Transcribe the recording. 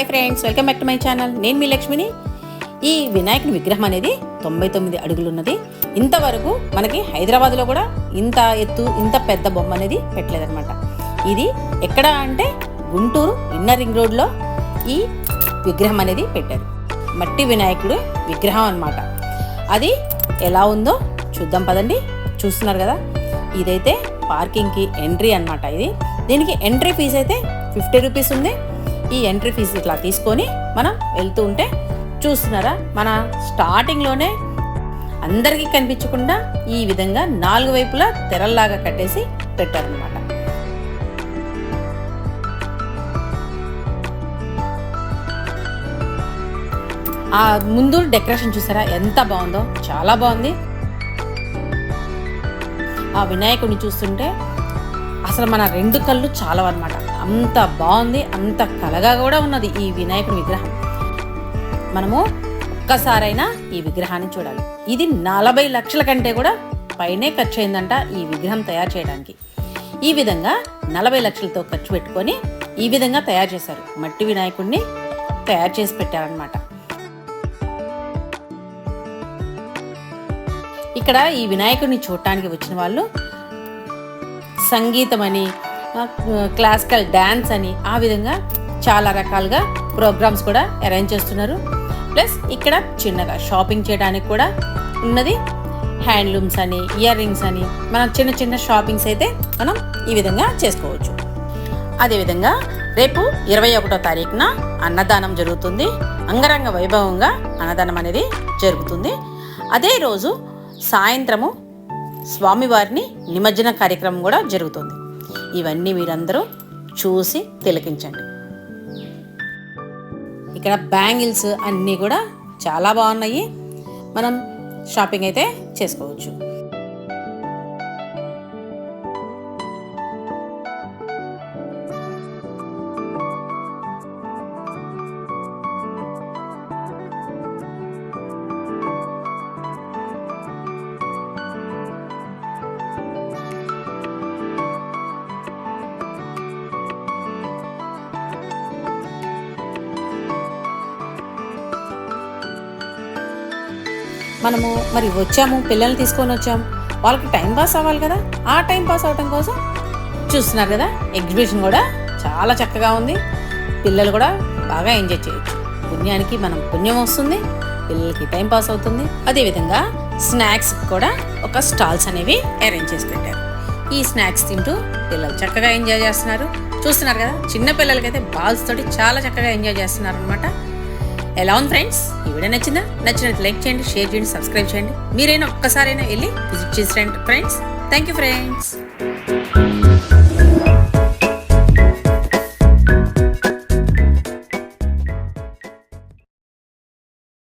Hi friends welcome back to my channel. నేను మీ లక్ష్మిని. ఈ వినాయకుని విగ్రహం అనేది తొంభై తొమ్మిది అడుగులు ఉన్నది. ఇంతవరకు మనకి హైదరాబాద్లో కూడా ఇంత ఎత్తు ఇంత పెద్ద బొమ్మ అనేది పెట్టలేదన్నమాట. ఇది ఎక్కడ అంటే గుంటూరు ఇన్నర్ రింగ్ రోడ్లో ఈ విగ్రహం అనేది పెట్టారు. మట్టి వినాయకుడు విగ్రహం అన్నమాట. అది ఎలా ఉందో చూద్దాం పదండి. చూస్తున్నారు కదా? ఇదైతే పార్కింగ్కి ఎంట్రీ అన్నమాట ఇది. దీనికి ఎంట్రీ ఫీజు అయితే ఫిఫ్టీ రూపీస్ ఉంది. ఈ ఎంట్రీ ఫీజు ఇట్లా తీసుకొని మనం వెళ్తూ ఉంటే చూస్తున్నారా? మన స్టార్టింగ్లోనే అందరికీ కనిపించకుండా ఈ విధంగా నాలుగు వైపులా తెరల్లాగా కట్టేసి పెట్టారనమాట ఆ ముందు డెకరేషన్ చూసారా? ఎంత బాగుందో? చాలా బాగుంది. ఆ వినాయకుడిని చూస్తుంటే అసలు మన రెండు కళ్ళు చాలవన్నమాట. అంత బాగుంది అంత కలగా కూడా ఉన్నది ఈ వినాయకుడి విగ్రహం. మనము ఒక్కసారైనా ఈ విగ్రహాన్ని చూడాలి. ఇది నలభై లక్షల కంటే కూడా పైనే ఖర్చు అయిందంట ఈ విగ్రహం తయారు చేయడానికి. ఈ విధంగా నలభై లక్షలతో ఖర్చు పెట్టుకొని ఈ విధంగా తయారు చేశారు. మట్టి వినాయకుడిని తయారు చేసి పెట్టారనమాట ఇక్కడ ఈ వినాయకుడిని చూడటానికి వచ్చిన వాళ్ళు సంగీతం అని క్లాసికల్ డ్యాన్స్ అని ఆ విధంగా చాలా రకాలుగా ప్రోగ్రామ్స్ కూడా అరేంజ్ చేస్తున్నారు. ప్లస్ ఇక్కడ చిన్నగా షాపింగ్ చేయడానికి కూడా ఉన్నది హ్యాండ్లూమ్స్ అని ఇయర్ రింగ్స్ అని మనం చిన్న చిన్న షాపింగ్స్ అయితే మనం ఈ విధంగా చేసుకోవచ్చు. అదేవిధంగా రేపు ఇరవై ఒకటో తారీఖున అన్నదానం జరుగుతుంది. అంగరంగ వైభవంగా అన్నదానం అనేది జరుగుతుంది. అదే రోజు సాయంత్రము స్వామివారిని నిమజ్జన కార్యక్రమం కూడా జరుగుతుంది. ఇవన్నీ మీరందరూ చూసి తిలకించండి. ఇక్కడ బ్యాంగిల్స్ అన్నీ కూడా చాలా బాగున్నాయి. మనం షాపింగ్ అయితే చేసుకోవచ్చు. మనము మరి వచ్చాము పిల్లల్ని తీసుకొని వచ్చాము. వాళ్ళకి టైం పాస్ అవ్వాలి కదా. ఆ టైం పాస్ అవటం కోసం చూస్తున్నారు కదా ఎగ్జిబిషన్ కూడా చాలా చక్కగా ఉంది. పిల్లలు కూడా బాగా ఎంజాయ్ చేయొచ్చు. పుణ్యానికి మనం పుణ్యం వస్తుంది పిల్లలకి టైం పాస్ అవుతుంది. అదేవిధంగా స్నాక్స్ కూడా ఒక స్టాల్స్ అనేవి అరేంజ్ చేసి పెట్టారు. ఈ స్నాక్స్ తింటూ పిల్లలు చక్కగా ఎంజాయ్ చేస్తున్నారు. చూస్తున్నారు కదా చిన్న పిల్లలకైతే బాల్స్ తోటి చాలా చక్కగా ఎంజాయ్ చేస్తున్నారు అనమాట ఎలా ఉంది ఫ్రెండ్స్? ఈ వీడియో నచ్చిందా? నచ్చినట్టు లైక్ చేయండి షేర్ చేయండి సబ్స్క్రైబ్ చేయండి. మీరైనా ఒక్కసారైనా వెళ్ళి విజిట్ చేసి రండి ఫ్రెండ్స్. Thank you friends.